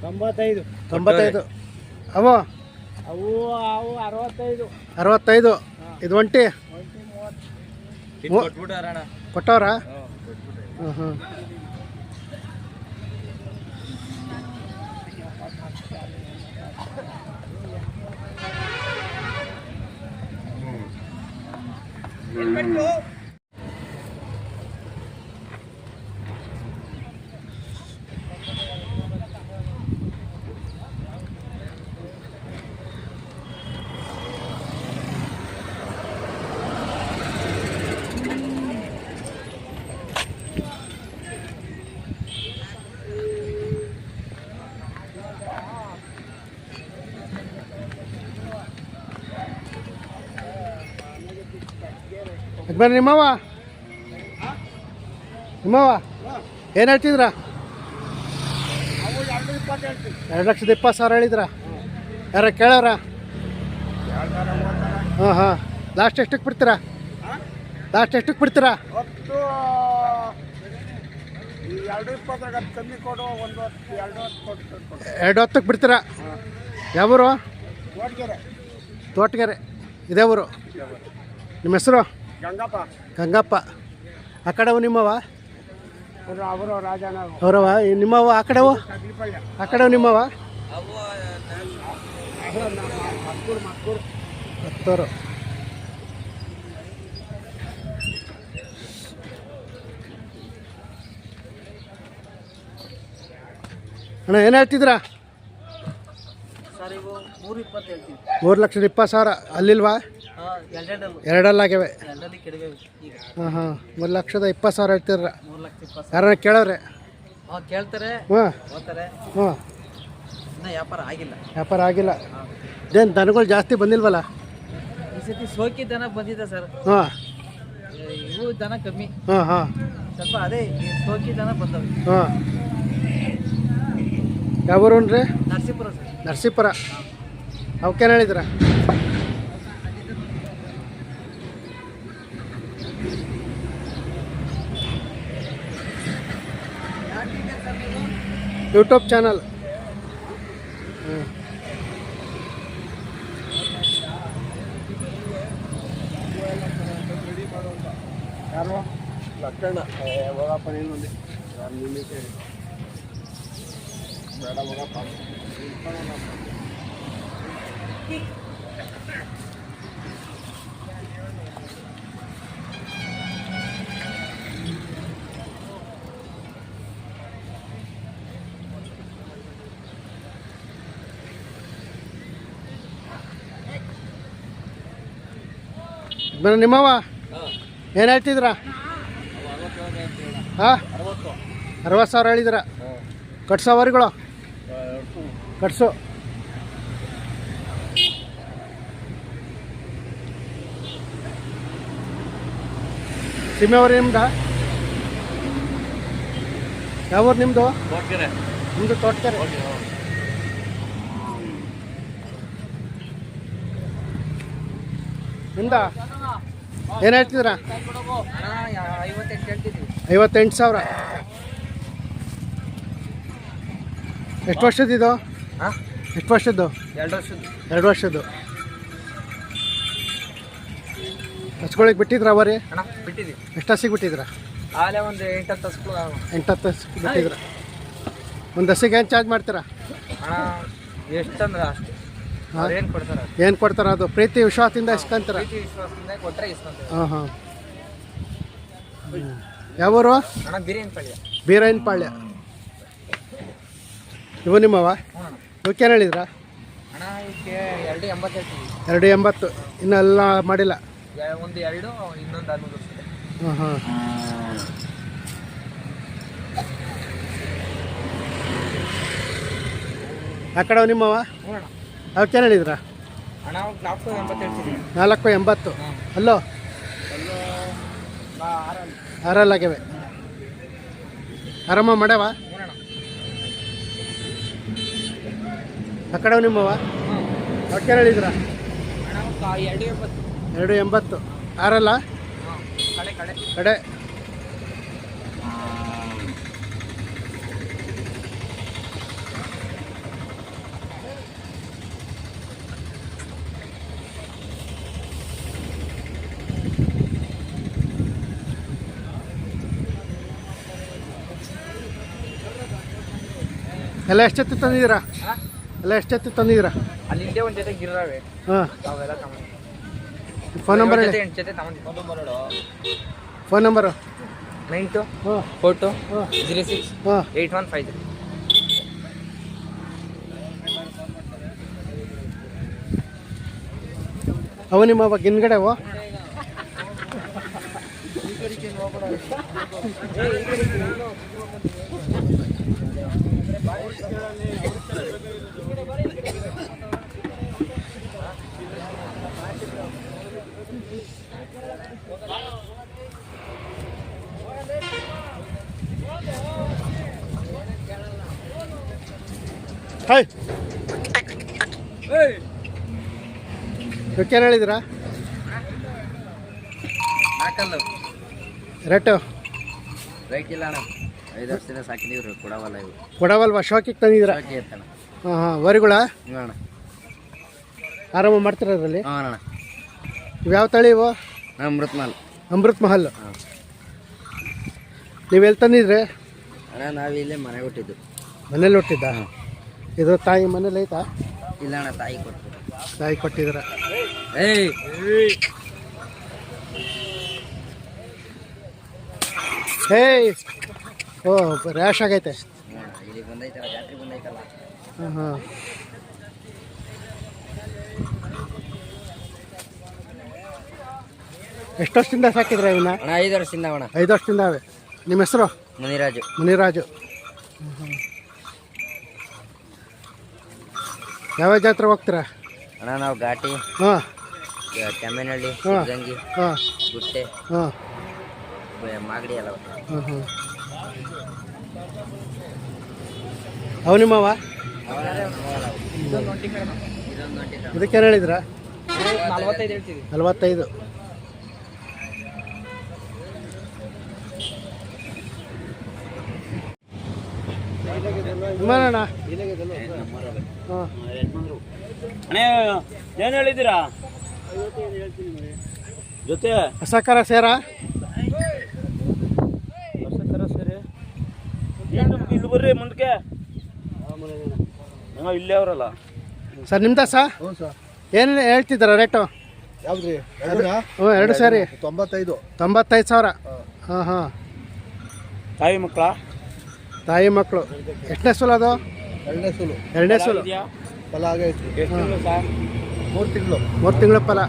ತೊಂಬತ್ತೈದು. ತೊಂಬತ್ತೈದು. ಅವು? ಅವು ಅವು ಅರವತ್ತೈದು. ಅರವತ್ತೈದು. ಇದು ಒಂಟಿ? ಕೊಟ್ಟವ್ರಾ? ಹ್ಞೂ ಹ್ಞೂ ಯಜಮಾನ್ ನಿಮ್ಮವ ನಿಮ್ಮವ ಏನು ಹೇಳ್ತಿದ್ರ? ಎರಡು ಲಕ್ಷದ ಇಪ್ಪತ್ತು ಸಾವಿರ ಹೇಳಿದ್ರ? ಯಾರ ಕೇಳೋರ? ಹಾಂ ಹಾಂ. ಲಾಸ್ಟ್ ಎಷ್ಟಕ್ಕೆ ಬಿಡ್ತೀರಾ? ಲಾಸ್ಟ್ ಎಷ್ಟಕ್ಕೆ ಬಿಡ್ತೀರಾ? ಎರಡು ಹತ್ತಕ್ಕೆ ಬಿಡ್ತೀರ? ಯಾವೂರು? ತೋಟಗೆರೆ. ಇದೇ ಊರು. ನಿಮ್ಮ ಹೆಸರು? ಗಂಗಪ್ಪ. ಗಂಗಪ್ಪ. ಆ ಕಡೆವು ನಿಮ್ಮವ? ಅವರು ರಾಜನ ಅವರವ? ನಿಮ್ಮವ ಆ ಕಡೆವು? ಆ ಕಡೆವು ನಿಮ್ಮವ? ಮಕ್ಕಳು ಅಣ್ಣ ಏನು ಹೇಳ್ತಿದ್ರಾ ಮೂರು ಲಕ್ಷದ ಇಪ್ಪತ್ತು ಸಾವಿರ. ಅಲ್ಲಿಲ್ವಾ? ಎರಡಲ್ಲಾಗ್ಯವೆ ಹಾಂ ಹಾಂ. ಮೂರು ಲಕ್ಷದ ಇಪ್ಪತ್ತು ಸಾವಿರ ಹೇಳ್ತಿದ್ರ ಯಾರ ಕೇಳವ್ರೆ? ಹಾಂ ಕೇಳ್ತಾರೆ. ಹಾಂ. ಹಾಂ. ಇನ್ನೂ ವ್ಯಾಪಾರ ಆಗಿಲ್ಲ. ವ್ಯಾಪಾರ ಆಗಿಲ್ಲ. ಇದೇನು ದನಗಳು ಜಾಸ್ತಿ ಬಂದಿಲ್ವಲ್ಲ? ಈ ಸತಿ ಸೋಕಿ ದನ ಬಂದಿದೆ ಸರ್. ಹಾಂ. ಇವು ದನ ಕಮ್ಮಿ. ಹಾಂ ಹಾಂ. ಸ್ವಲ್ಪ ಅದೇ ಸೋಕಿ ದನ ಬಂದವೆ. ಹಾಂ. ಯಾವ ರೀ ನರಸೀಪುರ ಸರ್. ನರಸೀಪುರ. ಅವಕ್ಕೇನು ಹೇಳಿದ್ರ? YouTube channel. ಯಾರು? ಲಕ್ಕಣ್ಣ. ಹೋಗಪ್ಪ ನೀನು ನಿಮಗೆ ಬೇಡ ಬನ್ನಿ ನಿಮ್ಮವ ಏನು ಹೇಳ್ತಿದ್ರ? ಹಾಂ? ಅರವತ್ತು ಸಾವಿರ ಹೇಳಿದ್ರ? ಕಟ್ಸವರಿಗಳು ಕಟ್ಸು. ಸೀಮೆಯವ್ರು ನಿಮ್ದ? ಯಾವೂರು ನಿಮ್ಮದು ನಿಮ್ದು? ನಿಮ್ಮದು ತೋಟಕೆರೆ. ನಿಮ್ದ? ಏನು ಹೇಳ್ತಿದ್ರ ಐವತ್ತೆಂಟು ಸಾವಿರ. ಎಷ್ಟು ವರ್ಷದಿದು ಹಾಂ? ಎಷ್ಟು ವರ್ಷದ್ದು? ಎರಡು ವರ್ಷದ್ದು. ಎರಡು ವರ್ಷದ್ದು. ಹಚ್ಕೊಳಿಗೆ ಬಿಟ್ಟಿದ್ರ ಅವರಿ? ಅಣ್ಣ ಬಿಟ್ಟಿದ್ವಿ ಎಷ್ಟು ಹಸಿಗೆ ಬಿಟ್ಟಿದ್ರ ಆಲೇ ಒಂದು ಎಂಟು ಹತ್ತು. ಎಂಟು ಹತ್ತು ಬಿಟ್ಟಿದ್ರ ಒಂದು ಹಸಿಗೆ ಏನು ಚಾರ್ಜ್ ಮಾಡ್ತೀರಾ? ಅಣ್ಣ ಎಷ್ಟಂದ್ರೆ ಅಷ್ಟು. ಏನು ಕೊಡ್ತಾರೆ? ಅದು. ಏನು ಕೊಡ್ತಾರ ಅದು? ಪ್ರೀತಿ ವಿಶ್ವಾಸದಿಂದ ಇಸ್ಕೊಂತಾರೆ? ಪ್ರೀತಿ ವಿಶ್ವಾಸದಿಂದ ಕೊಟ್ಟರೆ ಇಸ್ಕೊಂತಾರೆ. ಹಾಂ ಹಾಂ. ಯಾವೂರು? ಅಣ್ಣ ಬಿರಿಯಾನಿ ಪಾಳ್ಯ. ಬೀರಯ್ಯನಪಾಳ್ಯ ಇವು ನಿಮ್ಮವ? ಇವಕ್ಕೇನು ಹೇಳಿದ್ರ? ಅಣ್ಣ ಇದಕ್ಕೆ ಎರಡು ಎಂಬತ್ತು ಎರಡು ಎಂಬತ್ತು. ಇನ್ನೆಲ್ಲ ಮಾಡಿಲ್ಲ? ಒಂದು ಎರಡು ಇನ್ನೊಂದು ವರ್ಷ ಹಾಂ ಹಾಂ. ಆ ಕಡೆ ನಿಮ್ಮವ? ಅಣ್ಣ. ಅವಕ್ಕೇನು ಹೇಳಿದ್ರ? ಅಣ್ಣ ಅವ್ನು ನಾಲ್ಕು ಎಂಬತ್ತು ಹೇಳ್ತೀವಿ ನಾಲ್ಕು ಎಂಬತ್ತು. ಅಲ್ಲೋ? ಆರಲ್ಲಾಗ್ಯವೆ. ಆರಾಮ ಮಾಡ್ಯಾವ? ಆ ಕಡೆ ನಿಮ್ಮವ ಹ್ಞೂ ಅವಕ್ಕೇನು ಹೇಳಿದ್ರ? ಎರಡು ಎಂಬತ್ತು. ಎರಡು ಎಂಬತ್ತು. ಆರಲ್ಲ? ಕಡೆ. ಕಡೆ. ಎಲ್ಲ ಎಷ್ಟು ಜೊತೆ ತಂದಿದ್ದೀರಾ? ಎಲ್ಲ ಎಷ್ಟು ಜೊತೆ ತಂದಿದ್ದೀರಾ? ಅಲ್ಲಿ ಇಲ್ಲೇ ಒಂದು ಜೊತೆ ಗಿರ್ರಾವೆ ಹಾಂ. ಅವೆಲ್ಲ ತಗೊಂಡು ಫೋನ್ ನಂಬರ್ ಹೇಳಿ. ಎಂಟು ಜೊತೆ ತಗೊಂಡು ಫೋನ್ ನಂಬರು ನೈನ್ ಟು ಹಾಂ. ಫೋರ್ ಟು ಹಾಂ. ಜೀರೋ ಸಿಕ್ಸ್ ಹಾಂ. ಏಯ್ಟ್ ಒನ್ ಫೈವ್ ತ್ರೀ ಅವ ನಿಮ್ಮ ಅವ ಹಿಂದ್ಗಡೆ ಅವ? ಹಾಯ್ ಏನು ಹೇಳಿದ್ರಾ? ರೇಟು ರೈಟ್ ಇಲ್ಲ ಅಣ್ಣ. ಐದು ವರ್ಷದಿಂದ ಸಾಕಿದೀವ್ರಿ ಕೊಡವಲ್ಲ ಇವು. ಕೊಡವಲ್ವಾ? ಶಾಕಿಗೆ ತಂದಿದ್ರ ಹಾಂ ಹಾಂ. ವರಿಗಳ? ಅಣ್ಣ. ಆರಾಮ ಮಾಡ್ತೀರ ಅದರಲ್ಲಿ? ಹ್ಞೂ ಅಣ್ಣ. ನೀವು ಯಾವ ತಳಿ ಇವು? ಅಮೃತ್ ಮಹಲ್ ಅಮೃತ್ ಮಹಲ್ ನೀವು ಎಲ್ಲಿ ತಂದಿದ್ರಿ? ಅಣ್ಣ ನಾವು ಇಲ್ಲೇ ಮನೆ ಕೊಟ್ಟಿದ್ದು ಮನೇಲಿ ಹುಟ್ಟಿದ್ದ? ಇದು ತಾಯಿ ಮನೇಲಿ ಐತಾ? ಇಲ್ಲ ಅಣ್ಣ ತಾಯಿ ಕೊಟ್ಟು ತಾಯಿ ಕೊಟ್ಟಿದ್ರ. ಏಯ್! ಹೇ ಓ ರ್ಯಾಶ್ ಆಗೈತೆ. ಹಾಂ ಹಾಂ ಎಷ್ಟು ವರ್ಷದಿಂದ ಸಾಕಿದ್ರ ಇವನ್ನ? ಅಣ್ಣ ಐದು ವರ್ಷದಿಂದ ಅಣ್ಣ. ಐದು ವರ್ಷದಿಂದ ಅವೆ. ನಿಮ್ಮ ಹೆಸರು? ಮುನಿರಾಜು. ಮುನಿರಾಜು. ಯಾವ ಜಾತ್ರೆ ಹೋಗ್ತೀರಾ? ಅಣ್ಣ ನಾವು ಘಾಟಿ ಹಾಂ. ಕೆಮ್ಮೆನಹಳ್ಳಿ ಹಾಂ. ಗಂಗಿ ಹಾಂ. ಗುಟ್ಟೆ ಹಾಂ. ಬ- ಮಾಗಡಿ ಎಲ್ಲ ಹಾಂ ಹಾಂ ಅವು ನಿಮ್ಮವ? ಇದಕ್ಕೇನು ಹೇಳಿದ್ರಾ? ನಲ್ವತ್ತೈದು. ವಿಮಾನಣ್ಣ ಹಾಂ. ಅಣ್ಣ ಏನು ಹೇಳಿದ್ದೀರಾ? ಜೊತೆ? ಹೊಸಕರ ಸೇರ? ಸರಿ. ಏನು ಇಲ್ಲಿ ಬರ್ರಿ ಮುಂದಕ್ಕೆ. ನಾವು ಇಲ್ಲೇ ಅವರಲ್ಲ. ಸರ್ ನಿಮ್ದ ಸರ್. ಏನು ಹೇಳ್ತಿದ್ರ ರೇಟು? ಯಾವ್ದ್ರಿ? ಹ್ಞೂ ಎರಡು ಸಾರಿ. ತೊಂಬತ್ತೈದು. ತೊಂಬತ್ತೈದು ಸಾವಿರ. ಹಾಂ ಹಾಂ. ತಾಯಿ ಮಕ್ಕಳ? ತಾಯಿ ಮಕ್ಕಳು. ಎಷ್ಟನೇ ಸುಲು ಅದು? ಎರಡನೇ ಸುಲು ಎರಡನೇ ಸುಲು ಫಲ ತಿಂಗಳು ಮೂರು ತಿಂಗಳು. ಮೂರು ತಿಂಗಳ ಫಲ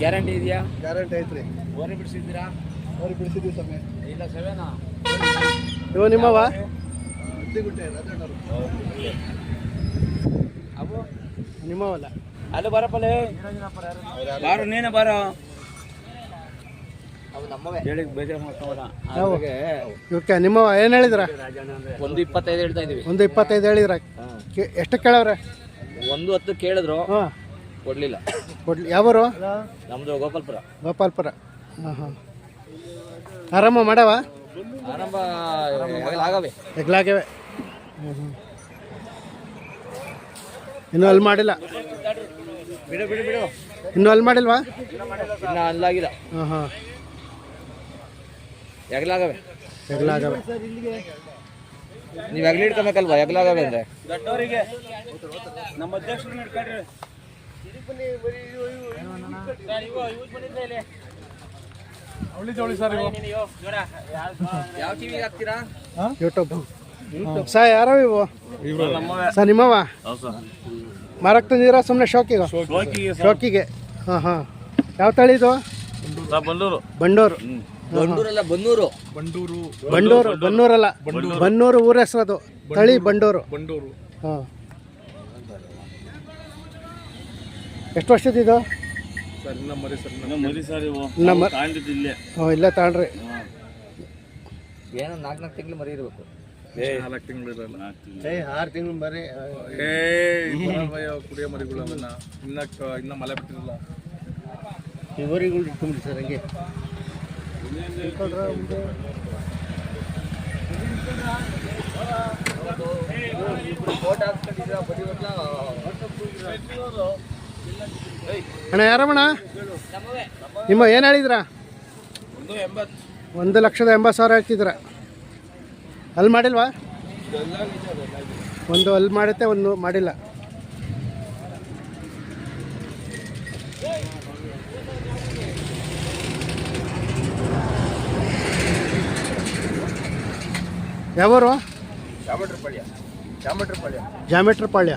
ಗ್ಯಾರಂಟಿ ಇದೆಯಾ? ಗ್ಯಾರಂಟಿ ಐತ್ರಿ. ಓರಿ ಬಿಡಿಸಿದ್ದೀರಾ? ಓರಿ ಬಿಡಿಸಿದ್ವಿ ಸಮಯ ಇಲ್ಲ ಸವೇನಾ? ಇವು ನಿಮ್ಮವ? ಅವು? ನಿಮ್ಮವಲ್ಲ. ಅಲ್ಲಿ ಬರಪ್ಪಲೆ. ಬಾರೋ ನೀನೇ ಬಾರೋ. ಅವು ಏನ್ ಹೇಳಿ ಬೇಜಾರು ಮಾಡ್ಕೊಂಡ ಯಾವ ಇವಕ್ಕೆ ನಿಮ್ಮವ ಏನು ಹೇಳಿದ್ರ? ಒಂದು ಇಪ್ಪತ್ತೈದು ಹೇಳ್ತಾ ಇದೀವಿ. ಒಂದು ಇಪ್ಪತ್ತೈದು ಹೇಳಿದ್ರ? ಕೆ- ಎಷ್ಟು ಕೇಳವ್ರೆ? ಒಂದು ಹತ್ತು ಕೇಳಿದ್ರು. ಹಾಂ. ಕೊಡ್ಲಿಲ್ಲ. ಕೊಡ್ಲಿ ಯಾವರು? ನಮ್ದು ಗೋಪಾಲ್ಪುರ. ಗೋಪಾಲ್ಪುರ. ಹಾಂ ಹಾಂ. ಆರಾಮ ಮಾಡವ? ಆರಂಭ ಆಗವೆ ಹೆಗ್ಲಾಗ್ಯವೆ ಹ್ಞೂ ಹ್ಞೂ ಇನ್ನೂ ಅಲ್ಲಿ ಮಾಡಿಲ್ಲ? ಬಿಡು ಬಿಡು ಬಿಡು. ಇನ್ನೂ ಅಲ್ಲಿ ಮಾಡಿಲ್ವಾ? ಇನ್ನ ಅಲ್ಲಾಗಿಲ್ಲ. ಹಾಂ ಹಾಂ. ಎಗ್ಲಾಗವೆ ಎಗ್ಲಾಗವೆ ನೀವು ಎಗ್ಲಿ ಎಗ್ಲಾಗವೆ ಅಂದ್ರೆ? ದೊಡ್ಡವರಿಗೆ ನಮ್ಮ ಅಧ್ಯಕ್ಷರು ನಡ್ಕೊಂಡ್ರಿ ಯಾವ ಟಿವಿಗೆ ಹಾಕ್ತೀರಾ? ಯೂಟ್ಯೂಬ್ ಸಾ ಯಾರವ ಇವು ಸರ್ ನಿಮ್ಮವ. ಮಾರಕ್ ತಂದಿರ ಸುಮ್ಮನೆ ಶೋಕಿಗೆ? ಶೋಕಿಗೆ ಹಾಂ ಹಾಂ. ಯಾವ ತಳಿ ಇದು? ಬಂಡೂರು ಬಂಡೂರು. ಬಂಡೂರಲ್ಲ ಬನ್ನೂರು. ಬಂಡೂರು ಬನ್ನೂರಲ್ಲ. ಬನ್ನೂರು ಊರ ಹೆಸರದು ತಳಿ ಬಂಡೂರು. ಬಂಡೂರು. ಹಾಂ. ಎಷ್ಟು ವರ್ಷದ ಇದು? ಇನ್ನ ಮರಿ ಸರ್ ಮರಿ ಸರ್ ಇವು. ನಮ್ಮ ತಾಂಡಿದ್ದಿಲ್ಲೇ ಹ್ಞೂ ಇಲ್ಲೇ. ತಗೊಂಡ್ರಿ ಏನೋ ನಾಲ್ಕು ನಾಲ್ಕು ತಿಂಗಳು ಮರಿ ಇರಬೇಕು. ನಾಲ್ಕು ತಿಂಗಳು ಇರಲ್ಲ. ಏ ಆರು ತಿಂಗಳು ಮರಿ ಏ ಕುಡಿಯೋ ಮರಿಗಳು ಅವನ್ನ ಇನ್ನ ಇನ್ನ ಮಳೆ ಬಿಟ್ಟಿರಲ್ಲ ಇವರಿಗಳು ಇಟ್ಕೊಂಡ್ರಿ ಸರ್ ಹಂಗೆ. ಅಣ್ಣ, ಯಾರಮ್ಮಣ್ಣ? ನಿಮ್ಮ ಏನು ಹೇಳಿದ್ರ? ಒಂದು ಲಕ್ಷದ ಎಂಬತ್ತು ಸಾವಿರ ಹೇಳ್ತಿದ್ರ ಅಲ್ಲಿ ಮಾಡಿಲ್ವಾ? ಒಂದು ಅಲ್ಲಿ ಮಾಡುತ್ತೆ, ಒಂದು ಮಾಡಿಲ್ಲ. ಯಾವರು? ಜಾಮಟ್ರಿ ಪಾಳ್ಯ. ಜಾಮಟ್ರಿ ಪಾಳ್ಯ. ಜಾಮೆಟ್ರಿ ಪಾಳ್ಯ.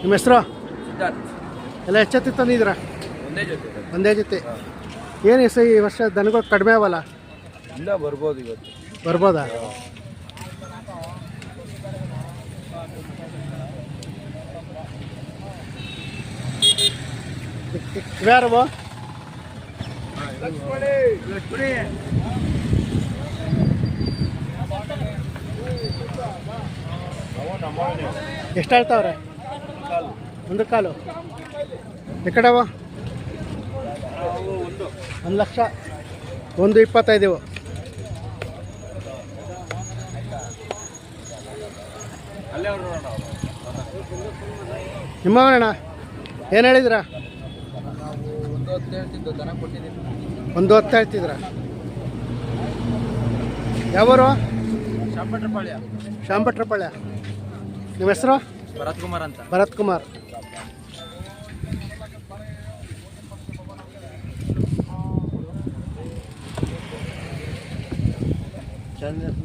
ನಿಮ್ಮ ಹೆಸರು? ಸಿದ್ಧಾರ್ಥ್. ಎಲ್ಲ ಎಚ್ಚೆತ್ತಿ ತಂದಿದ್ದೀರಾ? ಒಂದೇ ಜೊತೆ. ಒಂದೇ ಜೊತೆ. ಏನು ಹೆಸರು ಈ ವರ್ಷ ದನಗಳು ಕಡಿಮೆ ಅವಲ್ಲ? ಇಲ್ಲ ಬರ್ಬೋದು ಇವತ್ತು. ಬರ್ಬೋದಾ? ಇವ್ಯಾರವು ಎಷ್ಟು ಹೇಳ್ತಾವ್ರೆ ಒಂದು ಕಾಲು. ಎಕಡವ? ಒಂದು ಲಕ್ಷ. ಒಂದು ಇಪ್ಪತ್ತೈದು. ನಿಮ್ಮವನಣ್ಣ ಏನು ಹೇಳಿದ್ರ? ಒಂದು ಹತ್ತು ಹೇಳ್ತಿದ್ರ? ಯಾವರು? ಶಾಂಪಟ್ರ ಪಾಳ್ಯ ಶಾಂಭಟ್ರಪಾಳ್ಯ ನಿಮ್ಮ ಹೆಸರು ಭರತ್ ಕುಮಾರ್ ಅಂತ ಭರತ್ ಕುಮಾರ್ ಚಂದ